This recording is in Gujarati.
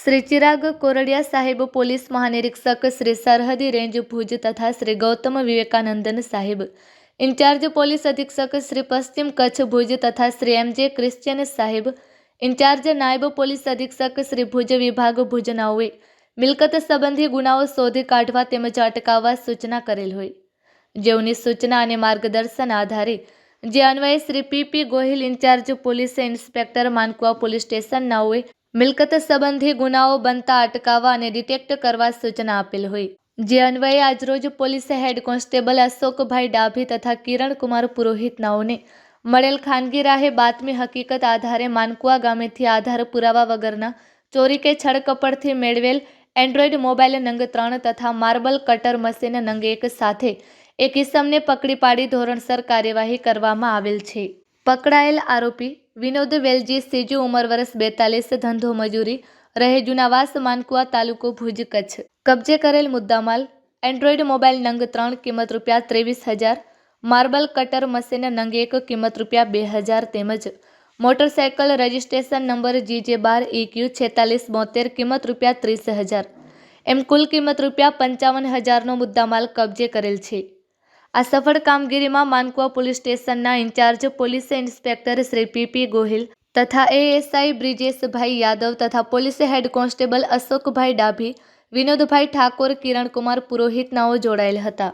શ્રી ચિરાગ કોરડિયા સાહેબ પોલીસ મહાનિરીક્ષક શ્રી સરહદી રેન્જ ભુજ તથા શ્રી ગૌતમ વિવેકાનંદન સાહેબ. ઇન્ચાર્જ પોલીસ અધિક્ષક શ્રી પશ્ચિમ કચ્છ ભુજ તથા શ્રી એમ જે ક્રિશ્ચિયન સાહેબ. ઇન્ચાર્જ નાયબ પોલીસ અધિક્ષક શ્રી ભુજ વિભાગ ભુજનાઓએ મિલકત સંબંધી ગુનાઓ શોધી કાઢવા તેમજ અટકાવવા સૂચના કરેલ હોય. જેઓની સૂચના અને માર્ગદર્શન આધારે જે અન્વયે Shri PP Gohil incharge police inspector Mankuva police station નાઓએ મિલકત સંબંધી ગુનાઓ બનતા અટકાવવા અને ડિટેક્ટ કરવા સૂચના આપેલ હોય. જે અન્વયે આજરોજ police head constable Ashokbhai Dabhi તથા કિરણકુમાર પુરોહિત નાઓને મળેલ ખાનગી રાહે બાતમી હકીકત આધારે માનકુવા ગામેથી આધાર પુરાવા વગરના ચોરી કે છડકપડથી મેળવેલ એન્ડ્રોઈડ મોબાઈલ નંગ ત્રણ તથા માર્બલ કટર મશીન નંગ એક સાથે એક ઇસમને પકડી પાડી ધોરણસર કાર્યવાહી કરવામાં આવેલ છે. પકડાયેલ આરોપી વિનોદ વેલજી, સીજુ ઉંમર વર્ષ બેતાલીસ, ધંધો મજૂરી, રહે જુનાવાસ, માનકુવા તાલુકો ભુજ, કચ્છ. કબજે કરેલ મુદ્દામાલ એન્ડ્રોઈડ મોબાઈલ નંગ ત્રણ, કિંમત રૂપિયા ત્રેવીસ હજાર, માર્બલ કટર મશીન નંગ એક, કિંમત રૂપિયા બે હજાર તેમજ મોટરસાયકલ રજિસ્ટ્રેશન નંબર જીજે બાર ઇક્યુ છેતાલીસ, બોતેર, કિંમત રૂપિયા ત્રીસ હજાર. એમ કુલ કિંમત રૂપિયા પંચાવન હજારનો મુદ્દામાલ કબજે કરેલ છે. આ સફળ કામગીરીમાં માનકુવા પોલીસ સ્ટેશનના in-charge police inspector Shri PP Gohil તથા એએસઆઈ બ્રિજેશભાઈ યાદવ તથા police head constable Ashokbhai Dabhi, Vinodbhai Thakor, Kirankumar પુરોહિતનાઓ જોડાયેલ હતા.